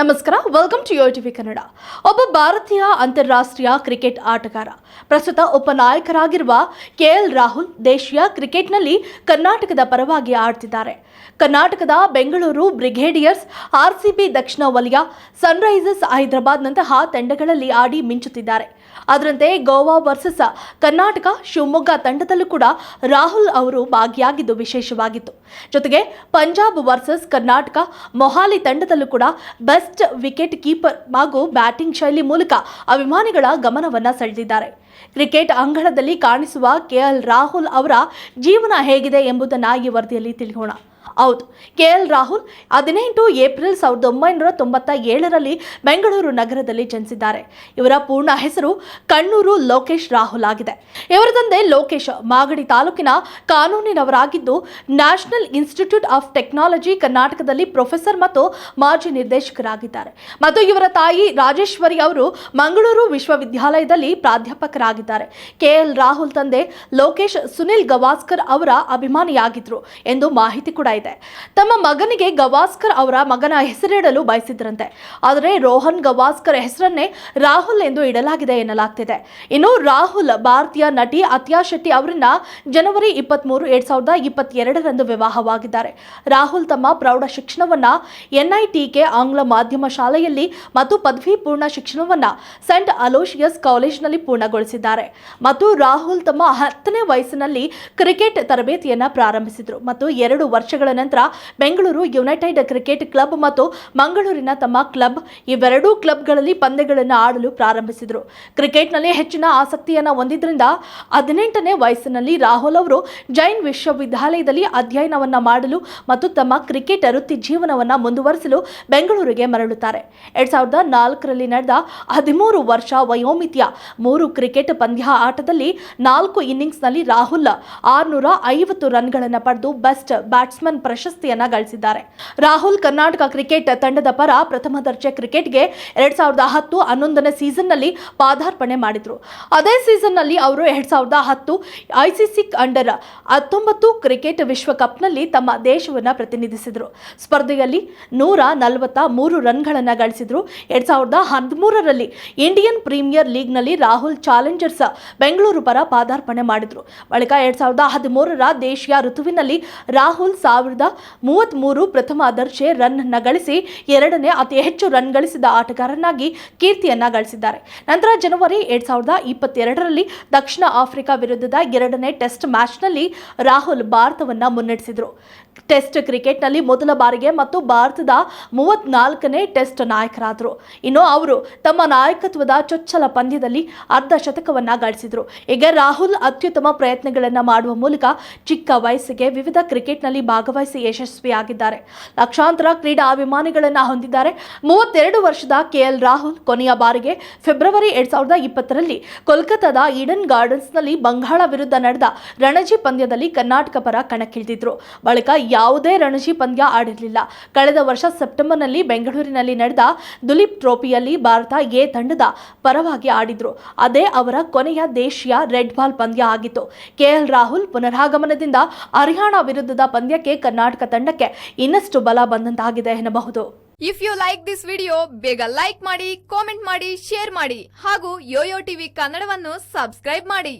ನಮಸ್ಕಾರ welcome to Yo TV Kannada. ಒಬ್ಬ ಭಾರತೀಯ ಅಂತಾರಾಷ್ಟ್ರೀಯ ಕ್ರಿಕೆಟ್ ಆಟಗಾರ. ಪ್ರಸ್ತುತ ಉಪನಾಯಕರಾಗಿರುವ ಕೆಎಲ್ ರಾಹುಲ್ ದೇಶೀಯ ಕ್ರಿಕೆಟ್ನಲ್ಲಿ ಕರ್ನಾಟಕದ ಪರವಾಗಿ ಆಡ್ತಿದ್ದಾರೆ. ಕರ್ನಾಟಕದ ಬೆಂಗಳೂರು ಬ್ರಿಗೇಡಿಯರ್ಸ್ ಆರ್ಸಿಬಿ ದಕ್ಷಿಣ ವಲಯ ಸನ್ರೈಸರ್ಸ್ ಹೈದರಾಬಾದ್ನಂತಹ ತಂಡಗಳಲ್ಲಿ ಆಡಿ ಮಿಂಚುತ್ತಿದ್ದಾರೆ. ಅದರಂತೆ ಗೋವಾ ವರ್ಸಸ್ ಕರ್ನಾಟಕ ಶಿವಮೊಗ್ಗ ತಂಡದಲ್ಲೂ ಕೂಡ ರಾಹುಲ್ ಅವರು ಭಾಗಿಯಾಗಿದ್ದು ವಿಶೇಷವಾಗಿತ್ತು. ಜೊತೆಗೆ ಪಂಜಾಬ್ ವರ್ಸಸ್ ಕರ್ನಾಟಕ ಮೊಹಾಲಿ ತಂಡದಲ್ಲೂ ಕೂಡ ಬೆಸ್ಟ್ ವಿಕೆಟ್ ಕೀಪರ್ ಹಾಗೂ ಬ್ಯಾಟಿಂಗ್ ಶೈಲಿ ಮೂಲಕ ಅಭಿಮಾನಿಗಳ ಗಮನವನ್ನು ಸೆಳೆದಿದ್ದಾರೆ. ಕ್ರಿಕೆಟ್ ಅಂಗಳದಲ್ಲಿ ಕಾಣಿಸುವ ಕೆಎಲ್ ರಾಹುಲ್ ಅವರ ಜೀವನ ಹೇಗಿದೆ ಎಂಬುದನ್ನು ಈ ವರದಿಯಲ್ಲಿ ತಿಳಿಯೋಣ. ಹೌದು ಕೆ ಎಲ್ ರಾಹುಲ್ ಹದಿನೆಂಟು ಏಪ್ರಿಲ್ ಸಾವಿರದ ಒಂಬೈನೂರ ತೊಂಬತ್ತ ಏಳರಲ್ಲಿ ಬೆಂಗಳೂರು ನಗರದಲ್ಲಿ ಜನಿಸಿದ್ದಾರೆ. ಇವರ ಪೂರ್ಣ ಹೆಸರು ಕಣ್ಣೂರು ಲೋಕೇಶ್ ರಾಹುಲ್ ಆಗಿದೆ. ಇವರ ತಂದೆ ಲೋಕೇಶ್ ಮಾಗಡಿ ತಾಲೂಕಿನ ಕಾನೂನಿನವರಾಗಿದ್ದು, ನ್ಯಾಷನಲ್ ಇನ್ಸ್ಟಿಟ್ಯೂಟ್ ಆಫ್ ಟೆಕ್ನಾಲಜಿ ಕರ್ನಾಟಕದಲ್ಲಿ ಪ್ರೊಫೆಸರ್ ಮತ್ತು ಮಾಜಿ ನಿರ್ದೇಶಕರಾಗಿದ್ದಾರೆ. ಮತ್ತು ಇವರ ತಾಯಿ ರಾಜೇಶ್ವರಿ ಅವರು ಮಂಗಳೂರು ವಿಶ್ವವಿದ್ಯಾಲಯದಲ್ಲಿ ಪ್ರಾಧ್ಯಾಪಕರಾಗಿದ್ದಾರೆ. ಕೆ ಎಲ್ ರಾಹುಲ್ ತಂದೆ ಲೋಕೇಶ್ ಸುನಿಲ್ ಗವಾಸ್ಕರ್ ಅವರ ಅಭಿಮಾನಿಯಾಗಿದ್ರು ಎಂದು ಮಾಹಿತಿ ಕೂಡ ಇದೆ. ತಮ್ಮ ಮಗನಿಗೆ ಗವಾಸ್ಕರ್ ಅವರ ಮಗನ ಹೆಸರಿಡಲು ಬಯಸಿದ್ರಂತೆ. ಆದರೆ ರೋಹನ್ ಗವಾಸ್ಕರ್ ಹೆಸರನ್ನೇ ರಾಹುಲ್ ಎಂದು ಇಡಲಾಗಿದೆ ಎನ್ನಲಾಗ್ತಿದೆ. ಇನ್ನು ರಾಹುಲ್, ಭಾರತೀಯ ನಟಿ ಅತ್ಯಾ ಶೆಟ್ಟಿ ಅವರನ್ನ ಜನವರಿ ಇಪ್ಪತ್ಮೂರು, ಎರಡ್ ಸಾವಿರದ ಇಪ್ಪತ್ತೆರಡರಂದು ವಿವಾಹವಾಗಿದ್ದಾರೆ. ರಾಹುಲ್ ತಮ್ಮ ಪ್ರೌಢ ಶಿಕ್ಷಣವನ್ನ ಎನ್ಐಟಿಕೆ ಆಂಗ್ಲ ಮಾಧ್ಯಮ ಶಾಲೆಯಲ್ಲಿ ಮತ್ತು ಪದವಿ ಪೂರ್ಣ ಶಿಕ್ಷಣವನ್ನ ಸೆಂಟ್ ಅಲೋಶಿಯಸ್ ಕಾಲೇಜ್ನಲ್ಲಿ ಪೂರ್ಣಗೊಳಿಸಿದ್ದಾರೆ. ಮತ್ತು ರಾಹುಲ್ ತಮ್ಮ ಹತ್ತನೇ ವಯಸ್ಸಿನಲ್ಲಿ ಕ್ರಿಕೆಟ್ ತರಬೇತಿಯನ್ನ ಪ್ರಾರಂಭಿಸಿದರು. ಮತ್ತು ಎರಡು ವರ್ಷಗಳ ನಂತರ ಬೆಂಗಳೂರು ಯುನೈಟೆಡ್ ಕ್ರಿಕೆಟ್ ಕ್ಲಬ್ ಮತ್ತು ಮಂಗಳೂರಿನ ತಮ್ಮ ಕ್ಲಬ್ ಇವೆರಡೂ ಕ್ಲಬ್ಗಳಲ್ಲಿ ಪಂದ್ಯಗಳನ್ನು ಆಡಲು ಪ್ರಾರಂಭಿಸಿದರು. ಕ್ರಿಕೆಟ್ನಲ್ಲಿ ಹೆಚ್ಚಿನ ಆಸಕ್ತಿಯನ್ನು ಹೊಂದಿದ್ರಿಂದ ಹದಿನೆಂಟನೇ ವಯಸ್ಸಿನಲ್ಲಿ ರಾಹುಲ್ ಅವರು ಜೈನ್ ವಿಶ್ವವಿದ್ಯಾಲಯದಲ್ಲಿ ಅಧ್ಯಯನವನ್ನು ಮಾಡಲು ಮತ್ತು ತಮ್ಮ ಕ್ರಿಕೆಟ್ ವೃತ್ತಿ ಜೀವನವನ್ನ ಮುಂದುವರಿಸಲು ಬೆಂಗಳೂರಿಗೆ ಮರಳುತ್ತಾರೆ. ಎರಡ್ ಸಾವಿರದ ನಾಲ್ಕರಲ್ಲಿ ನಡೆದ ಹದಿಮೂರು ವರ್ಷ ವಯೋಮಿತಿಯ ಮೂರು ಕ್ರಿಕೆಟ್ ಪಂದ್ಯ ಆಟದಲ್ಲಿ ನಾಲ್ಕು ಇನ್ನಿಂಗ್ಸ್ನಲ್ಲಿ ರಾಹುಲ್ ಆರುನೂರ ಐವತ್ತು ರನ್ಗಳನ್ನು ಪಡೆದು ಬೆಸ್ಟ್ ಬ್ಯಾಟ್ಸ್ಮನ್ ಪ್ರಶಸ್ತಿಯನ್ನ ಗಳಿಸಿದ್ದಾರೆ. ರಾಹುಲ್ ಕರ್ನಾಟಕ ಕ್ರಿಕೆಟ್ ತಂಡದ ಪರ ಪ್ರಥಮ ದರ್ಜೆ ಕ್ರಿಕೆಟ್ಗೆ ಎರಡ್ ಸಾವಿರದ ಹತ್ತು ಹನ್ನೊಂದನೇ ಸೀಸನ್ನಲ್ಲಿ ಪಾದಾರ್ಪಣೆ ಮಾಡಿದ್ರು. ಅದೇ ಸೀಸನ್ನಲ್ಲಿ ಅವರು ಎರಡ್ ಸಾವಿರದ ಹತ್ತು ಐಸಿಸಿ ಅಂಡರ್ ಹತ್ತೊಂಬತ್ತು ಕ್ರಿಕೆಟ್ ವಿಶ್ವಕಪ್ನಲ್ಲಿ ತಮ್ಮ ದೇಶವನ್ನು ಪ್ರತಿನಿಧಿಸಿದರು. ಸ್ಪರ್ಧೆಯಲ್ಲಿ ನೂರ ನಲವತ್ತ ಮೂರು ರನ್ಗಳನ್ನು ಗಳಿಸಿದ್ರು. ಎರಡ್ ಸಾವಿರದ ಹದಿಮೂರರಲ್ಲಿ ಇಂಡಿಯನ್ ಪ್ರೀಮಿಯರ್ ಲೀಗ್ನಲ್ಲಿ ರಾಹುಲ್ ಚಾಲೆಂಜರ್ಸ್ ಬೆಂಗಳೂರು ಪರ ಪಾದಾರ್ಪಣೆ ಮಾಡಿದ್ರು. ಬಳಿಕ ಎರಡ್ ಸಾವಿರದ ಹದಿಮೂರರ ದೇಶೀಯ ಋತುವಿನಲ್ಲಿ ರಾಹುಲ್ ಸಾವಿರದ ಮೂವತ್ತ್ಮೂರು ಪ್ರಥಮ ದರ್ಜೆ ರನ್ ಗಳಿಸಿ ಎರಡನೇ ಅತಿ ಹೆಚ್ಚು ರನ್ ಗಳಿಸಿದ ಆಟಗಾರನಾಗಿ ಕೀರ್ತಿಯನ್ನ ಗಳಿಸಿದ್ದಾರೆ. ನಂತರ ಜನವರಿ ಎರಡ್ ಸಾವಿರದ ಇಪ್ಪತ್ತೆರಡರಲ್ಲಿ ದಕ್ಷಿಣ ಆಫ್ರಿಕಾ ವಿರುದ್ಧದ ಎರಡನೇ ಟೆಸ್ಟ್ ಮ್ಯಾಚ್ನಲ್ಲಿ ರಾಹುಲ್ ಭಾರತವನ್ನ ಮುನ್ನಡೆಸಿದರು. ಟೆಸ್ಟ್ ಕ್ರಿಕೆಟ್ನಲ್ಲಿ ಮೊದಲ ಬಾರಿಗೆ ಮತ್ತು ಭಾರತದ ಮೂವತ್ನಾಲ್ಕನೇ ಟೆಸ್ಟ್ ನಾಯಕರಾದರು. ಇನ್ನು ಅವರು ತಮ್ಮ ನಾಯಕತ್ವದ ಚೊಚ್ಚಲ ಪಂದ್ಯದಲ್ಲಿ ಅರ್ಧ ಶತಕವನ್ನ ಗಳಿಸಿದರು. ಈಗ ರಾಹುಲ್ ಅತ್ಯುತ್ತಮ ಪ್ರಯತ್ನಗಳನ್ನು ಮಾಡುವ ಮೂಲಕ ಚಿಕ್ಕ ವಯಸ್ಸಿಗೆ ವಿವಿಧ ಕ್ರಿಕೆಟ್ನಲ್ಲಿ ಭಾಗವಹಿಸಿ ಯಶಸ್ವಿಯಾಗಿದ್ದಾರೆ. ಲಕ್ಷಾಂತರ ಕ್ರೀಡಾ ಅಭಿಮಾನಿಗಳನ್ನು ಹೊಂದಿದ್ದಾರೆ. ಮೂವತ್ತೆರಡು ವರ್ಷದ ಕೆಎಲ್ ರಾಹುಲ್ ಕೊನೆಯ ಬಾರಿಗೆ ಫೆಬ್ರವರಿ ಎರಡ್ ಸಾವಿರದ ಇಪ್ಪತ್ತರಲ್ಲಿ ಕೋಲ್ಕತ್ತಾದ ಈಡನ್ ಗಾರ್ಡನ್ಸ್ನಲ್ಲಿ ಬಂಗಾಳ ವಿರುದ್ಧ ನಡೆದ ರಣಜಿ ಪಂದ್ಯದಲ್ಲಿ ಕರ್ನಾಟಕ ಪರ ಕಣಕ್ಕಿಳಿದಿದ್ರು. ಬಳಿಕ ಯಾವುದೇ ರಣಜಿ ಪಂದ್ಯ ಆಡಿರಲಿಲ್ಲ. ಕಳೆದ ವರ್ಷ ಸೆಪ್ಟೆಂಬರ್ನಲ್ಲಿ ಬೆಂಗಳೂರಿನಲ್ಲಿ ನಡೆದ ದುಲೀಪ್ ಟ್ರೋಫಿಯಲ್ಲಿ ಭಾರತ ಎ ತಂಡದ ಪರವಾಗಿ ಆಡಿದ್ರು. ಅದೇ ಅವರ ಕೊನೆಯ ದೇಶೀಯ ರೆಡ್ ಬಾಲ್ ಪಂದ್ಯ ಆಗಿತ್ತು. ಕೆಎಲ್ ರಾಹುಲ್ ಪುನರಾಗಮನದಿಂದ ಹರಿಯಾಣ ವಿರುದ್ಧದ ಪಂದ್ಯಕ್ಕೆ ಕರ್ನಾಟಕ ತಂಡಕ್ಕೆ ಇನ್ನಷ್ಟು ಬಲ ಬಂದಂತಾಗಿದೆ ಎನ್ನಬಹುದು. If you like this video ಬೇಗ ಲೈಕ್ ಮಾಡಿ ಕಾಮೆಂಟ್ ಮಾಡಿ ಶೇರ್ ಮಾಡಿ ಹಾಗೂ ಯೋಯೋ ಟಿವಿ ಕನ್ನಡವನ್ನು ಸಬ್ಸ್ಕ್ರೈಬ್ ಮಾಡಿ.